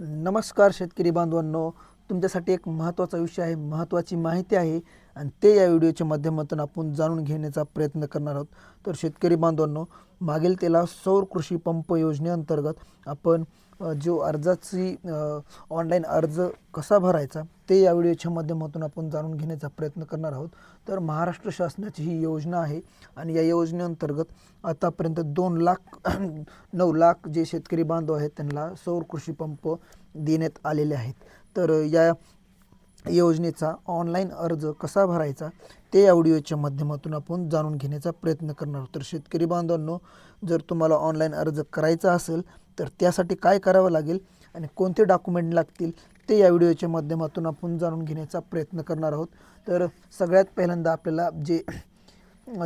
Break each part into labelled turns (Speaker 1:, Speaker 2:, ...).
Speaker 1: नमस्कार शेतकरी बांधवांनो. तुमच्यासाठी एक महत्त्वाचा विषय आहे महत्त्वाची माहिती आहे आणि ते या व्हिडिओच्या माध्यमातून आपण जाणून घेण्याचा प्रयत्न करणार आहोत. तर शेतकरी बांधवांनो मागील त्याला सौर कृषी पंप योजनेअंतर्गत आपण जो अर्जाची ऑनलाईन अर्ज कसा भरायचा ते या व्हिडिओच्या माध्यमातून आपण जाणून घेण्याचा प्रयत्न करणार आहोत. तर महाराष्ट्र शासनाची ही योजना आहे आणि या योजनेअंतर्गत आतापर्यंत दोन लाख नऊ लाख जे शेतकरी बांधव आहेत त्यांना सौर कृषी पंप देण्यात आलेले आहेत. तर या योजनेचा ऑनलाईन अर्ज कसा भरायचा ते या व्हिडिओच्या माध्यमातून आपण जाणून घेण्याचा प्रयत्न करणार आहोत. तर शेतकरी बांधवांनो जर तुम्हाला ऑनलाईन अर्ज करायचा असेल तर त्यासाठी काय करावं लागेल आणि कोणते डॉक्युमेंट लागतील ते या व्हिडिओच्या माध्यमातून आपण जाणून घेण्याचा प्रयत्न करणार आहोत. तर सगळ्यात पहिल्यांदा आपल्याला जे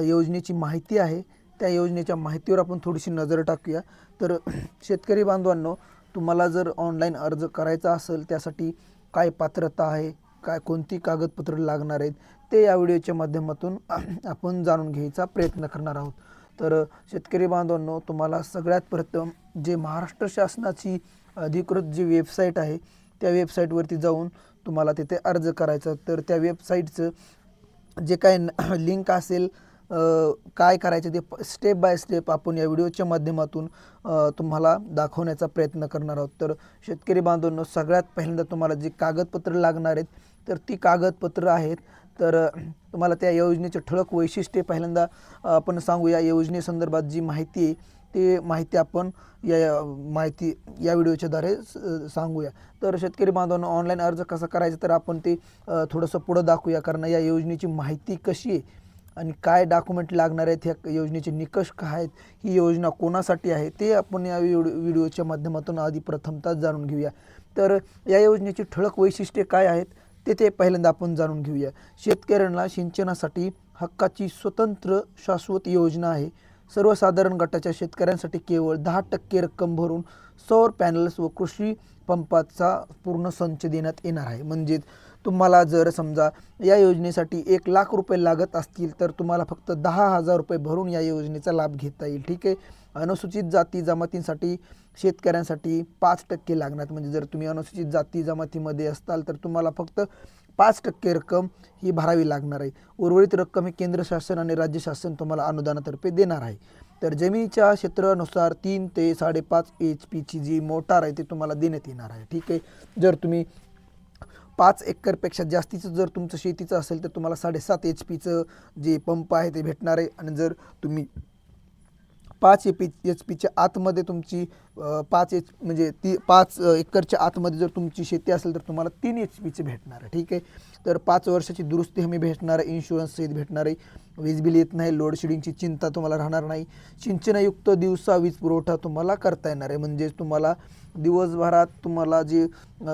Speaker 1: योजनेची माहिती आहे त्या योजनेच्या माहितीवर आपण थोडीशी नजर टाकूया. तर शेतकरी बांधवांनो तुम्हाला जर ऑनलाईन अर्ज करायचा असेल त्यासाठी काय पात्रता आहे काय कोणती कागदपत्र लागणार आहेत ते या व्हिडिओच्या माध्यमातून आपण जाणून घ्यायचा प्रयत्न करणार आहोत. तर शेतकरी बांधवांनो तुम्हाला सगळ्यात प्रथम जे महाराष्ट्र शासनाची अधिकृत जी वेबसाईट आहे त्या वेबसाईटवरती जाऊन तुम्हाला तिथे अर्ज करायचा. तर त्या वेबसाईटचं जे काय लिंक असेल काय करायचं ते स्टेप बाय स्टेप आपण या व्हिडिओच्या माध्यमातून तुम्हाला दाखवण्याचा प्रयत्न करणार आहोत. तर शेतकरी बांधवांनो सगळ्यात पहिल्यांदा तुम्हाला जे कागदपत्र लागणार आहेत तर ती कागदपत्र आहेत. तर तुम्हाला त्या योजनेचे ठळक वैशिष्ट्ये पहिल्यांदा आपण सांगू या योजनेसंदर्भात जी माहिती आहे ते माहिती आपण या माहिती या व्हिडिओच्याद्वारे स- सांगूया. तर शेतकरी बांधवांना ऑनलाईन अर्ज कसा करायचा तर आपण ते थोडंसं पुढं दाखवूया. कारण या योजनेची माहिती कशी आहे आणि काय डॉक्युमेंट लागणार आहेत ह्या योजनेचे निकष काय आहेत ही योजना कोणासाठी आहे ते आपण या व्हिडिओच्या माध्यमातून आधी प्रथमतः जाणून घेऊया. तर या योजनेची ठळक वैशिष्ट्ये काय आहेत ते ते पहिल्यांदा आपण जाणून घेऊया. शेतकऱ्यांना सिंचनासाठी हक्काची स्वतंत्र शाश्वत योजना आहे. सर्वसाधारण गटाच्या शेतकऱ्यांसाठी केवळ दहा टक्के रक्कम भरून सौर पॅनल्स व कृषी पंपाचा पूर्ण संच देण्यात येणार आहे. म्हणजेच तुम्हाला जर समजा या योजनेसाठी एक लाख रुपये लागत असतील तर तुम्हाला फक्त दहा हजार रुपये भरून या योजनेचा लाभ घेता येईल. ठीक आहे? अनुसूचित जाती जमातींसाठी शेतकऱ्यांसाठी पाच टक्के लागणार. म्हणजे जर तुम्ही अनुसूचित जाती जमातीमध्ये असताल तर तुम्हाला फक्त पाच टक्के रक्कम ही भरावी लागणार आहे. उर्वरित रक्कम ही केंद्र शासन आणि राज्य शासन तुम्हाला अनुदानातर्फे देणार आहे. तर जमिनीच्या क्षेत्रानुसार तीन ते साडेपाच एच पीची जी मोटार आहे ती तुम्हाला देण्यात येणार आहे. ठीक आहे? जर तुम्ही पाच एकरपेक्षा जास्तीचं जर तुमचं शेतीचं असेल तर तुम्हाला साडेसात एच पीचं जे पंप आहे ते भेटणार आहे. आणि जर तुम्ही पाच ए पी एच पीच्या आतमध्ये तुमची पाच एच म्हणजे ती पाच एकरच्या आतमध्ये जर तुमची शेती असेल तर तुम्हाला तीन एच पीचे भेटणार आहे ठीक आहे? तर पाच वर्षाची दुरुस्ती हमी भेटणार आहे इन्शुरन्स सहित भेटणार आहे. वीज बिल येत नाही लोडशेडिंगची चिंता तुम्हाला राहणार नाही. सिंचनयुक्त दिवसा वीज पुरवठा तुम्हाला करता येणार आहे म्हणजेच तुम्हाला दिवसभरात तुम्हाला जे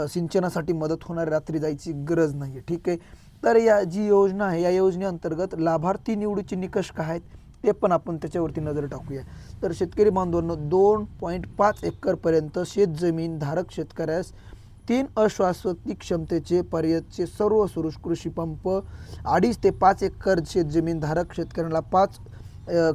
Speaker 1: सिंचनासाठी मदत होणार रात्री जायची गरज नाही आहे ठीक आहे? तर या जी योजना आहे या योजनेअंतर्गत लाभार्थी निवडीचे निकष काय आहेत? ते पण आपण त्याच्यावरती नजर टाकूया. तर शेतकरी बांधवांनो दोन पॉईंट पाच एकरपर्यंत शेतजमीन धारक शेतकऱ्यास तीन अश्वासती क्षमतेचे पर्यंतचे सर्व सुरुष कृषी पंप अडीच ते पाच एकर शेतजमीन धारक शेतकऱ्यांना पाच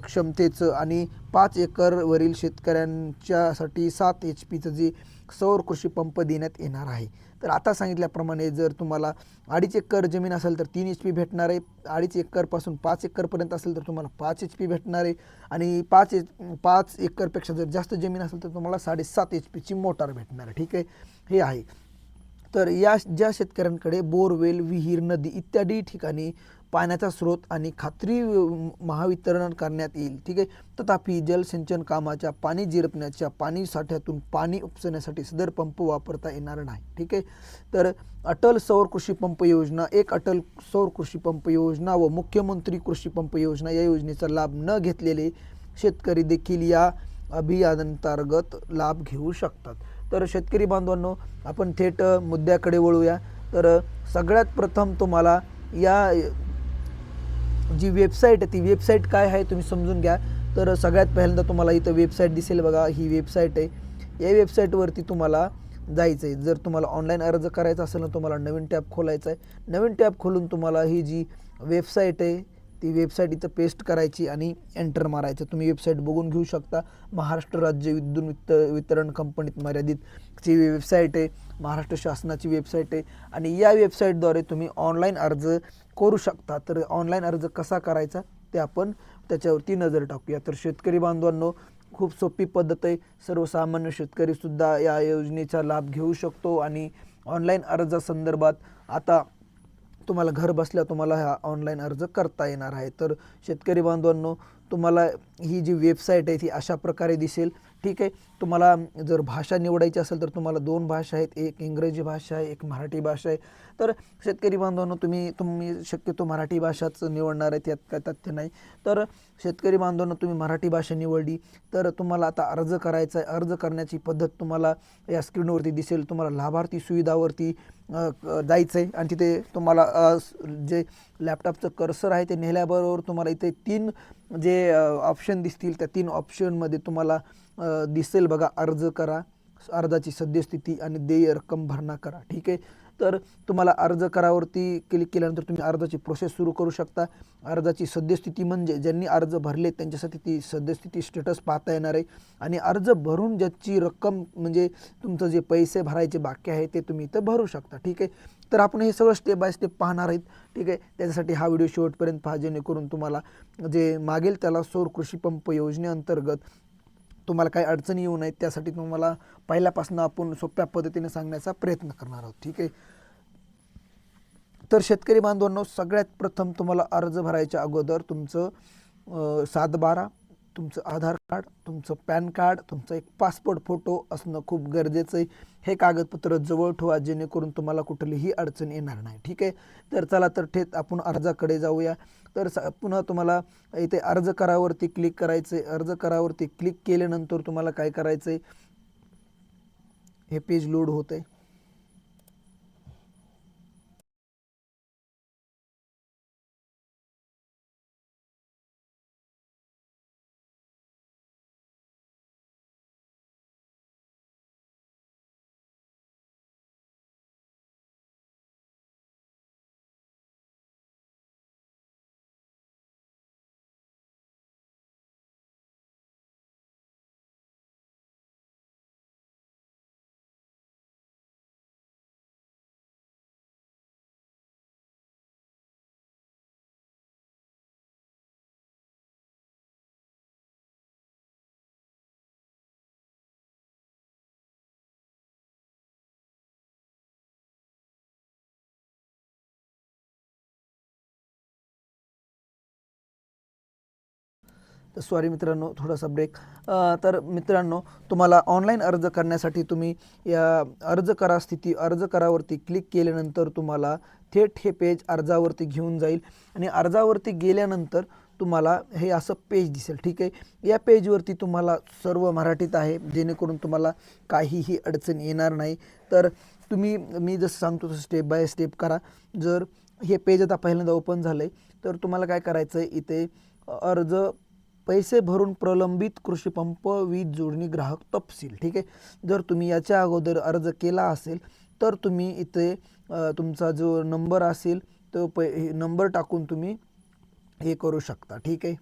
Speaker 1: क्षमतेचं आणि पाच एकरवरील शेतकऱ्यांच्यासाठी सात एच पीचं जे सौर कृषी पंप देण्यात येणार आहे. तर आता सांगितल्याप्रमाणे जर तुम्हाला अडीच एकर जमीन असेल तर तीन एच पी भेटणार आहे. अडीच एकरपासून पाच एकरपर्यंत असेल तर तुम्हाला पाच एच पी भेटणार आहे. आणि पाच एच पाच एकरपेक्षा जर जास्त जमीन असेल तर तुम्हाला साडेसात एच पीची मोटार भेटणार आहे. ठीक आहे? हे आहे. तर या ज्या शेतकऱ्यांकडे बोरवेल विहीर नदी इत्यादी ठिकाणी पाण्याचा स्रोत आणि खात्री महावितरण करण्यात येईल. ठीक आहे? तथापि जलसिंचन कामाच्या पाणी जिरपण्याच्या पाणी साठ्यातून पाणी उपसण्यासाठी सदर पंप वापरता येणार नाही. ठीक आहे? तर अटल सौर कृषी पंप योजना एक अटल सौर कृषी पंप योजना व मुख्यमंत्री कृषी पंप योजना या योजनेचा लाभ न घेतलेले शेतकरी देखील या अभियानांतर्गत लाभ घेऊ शकतात. तर शेतकरी बांधवांनो आपण थेट मुद्द्याकडे वळूया. तर सगळ्यात प्रथम तुम्हाला या जी वेबसाईट आहे ती वेबसाईट काय आहे तुम्ही समजून घ्या. तर सगळ्यात पहिल्यांदा तुम्हाला इथं वेबसाईट दिसेल बघा ही वेबसाईट आहे. या वेबसाईटवरती तुम्हाला जायचं आहे जर तुम्हाला ऑनलाईन अर्ज करायचा असेल ना तुम्हाला नवीन टॅब खोलायचा आहे नवीन टॅब खोलून तुम्हाला ही जी वेबसाईट आहे ती वेबसाईट इथं पेस्ट करायची आणि एंटर मारायचं. तुम्ही वेबसाईट बघून घेऊ शकता. महाराष्ट्र राज्य विद्युत वित वितरण कंपनीत मर्यादित ची वेबसाईट आहे. महाराष्ट्र शासनाची वेबसाईट आहे. आणि या वेबसाईटद्वारे तुम्ही ऑनलाईन अर्ज करू शकता. तर ऑनलाईन अर्ज कसा करायचा? ते आपण त्याच्यावरती नजर टाकूया. तर शेतकरी बांधवांनो खूप सोपी पद्धत आहे. सर्वसामान्य शेतकरीसुद्धा या योजनेचा लाभ घेऊ शकतो. आणि ऑनलाईन अर्जासंदर्भात आता तुम्हाला घर बसल्या तुम्हाला हा ऑनलाईन अर्ज करता येणार आहे. तर शेतकरी बांधवांनो तुम्हाला ही जी वेबसाईट आहे ती अशा प्रकारे दिसेल. ठीक आहे? तुम्हाला जर भाषा निवडायची असेल तर तुम्हाला दोन भाषा आहेत. एक इंग्रजी भाषा आहे एक मराठी भाषा आहे. तर शेतकरी बांधवांनो तुम्ही तुम्ही शक्यतो मराठी भाषाच निवडणार आहे त्यात काय तथ्य नाही. तर शेतकरी बांधवांनो तुम्ही मराठी भाषा निवडली तर तुम्हाला आता अर्ज करायचा आहे. अर्ज करण्याची पद्धत तुम्हाला या स्क्रीनवरती दिसेल. तुम्हाला लाभार्थी सुविधावरती जायचं आहे आणि तिथे तुम्हाला जे लॅपटॉपचं कर्सर आहे ते नेल्याबरोबर तुम्हाला इथे तीन जे ऑप्शन ऑप्शन दिसतील त्या तीन ऑप्शनमध्ये तुम्हाला दिसेल बघा अर्ज करा अर्जाची सद्यस्थिती आणि देय रक्कम भरणा करा ठीक आहे? तर तुम्हाला अर्ज करावरती क्लिक केल्यानंतर तुम्ही अर्जाची प्रोसेस सुरू करू शकता. अर्जाची सद्यस्थिती म्हणजे ज्यांनी अर्ज भरले त्यांच्यासाठी ती सद्यस्थिती स्टेटस पाहता येणार आहे. आणि अर्ज भरून ज्याची रक्कम म्हणजे तुमचं जे पैसे भरायचे बाकी आहे ते तुम्ही इथं भरू शकता ठीक आहे? तर आपण हे सगळं स्टेप बाय स्टेप पाहणार आहेत. ठीक आहे? त्याच्यासाठी हा व्हिडिओ शेवटपर्यंत पहा जेणेकरून तुम्हाला जे मागेल त्याला सौर कृषी पंप योजनेअंतर्गत तुम्हाला काही अडचणी येऊ नयेत त्यासाठी तुम्हाला पहिल्यापासून आपण सोप्या पद्धतीने सांगण्याचा प्रयत्न करणार आहोत. ठीक आहे? तर शेतकरी बांधवांनो सगळ्यात प्रथम तुम्हाला अर्ज भरायच्या अगोदर तुमचं सातबारा सात बारा तुमचं आधार कार्ड तुमचं पॅन कार्ड तुमचा एक पासपोर्ट फोटो असणं खूप गरजेचं आहे. हे कागदपत्र जवळ ठेवा जेणेकरून तुम्हाला कुठलीही अडचण येणार नाही. ठीक आहे? तर चला तर थेट आपण अर्जाकडे जाऊया. तर स पुन्हा तुम्हाला इथे अर्ज करावरती क्लिक करायचं आहे अर्ज करावरती क्लिक केल्यानंतर तुम्हाला काय करायचं आहे हे पेज लोड होतं आहे तर सॉरी मित्रांनो थोडासा ब्रेक तर मित्रांनो तुम्हाला ऑनलाईन अर्ज करण्यासाठी तुम्ही या अर्ज करा स्थिती अर्ज करावरती क्लिक केल्यानंतर तुम्हाला थेट हे पेज अर्जावरती घेऊन जाईल. आणि अर्जावरती गेल्यानंतर तुम्हाला हे असं पेज दिसेल ठीक आहे? या पेजवरती तुम्हाला सर्व मराठीत आहे जेणेकरून तुम्हाला काहीही अडचण येणार नाही. तर तुम्ही मी जसं सांगतो तसं स्टेप बाय स्टेप करा. जर हे पेज आता पहिल्यांदा ओपन झालं आहे तर तुम्हाला काय करायचं आहे इथे अर्ज पैसे भरून प्रलंबित कृषीपंप वीज जोडणी ग्राहक तपशील ठीक आहे? जर तुम्ही याच्या अगोदर अर्ज केला असेल तर तुम्ही इथे तुमचा जो नंबर असेल तो पै नंबर टाकून तुम्ही हे करू शकता ठीक आहे?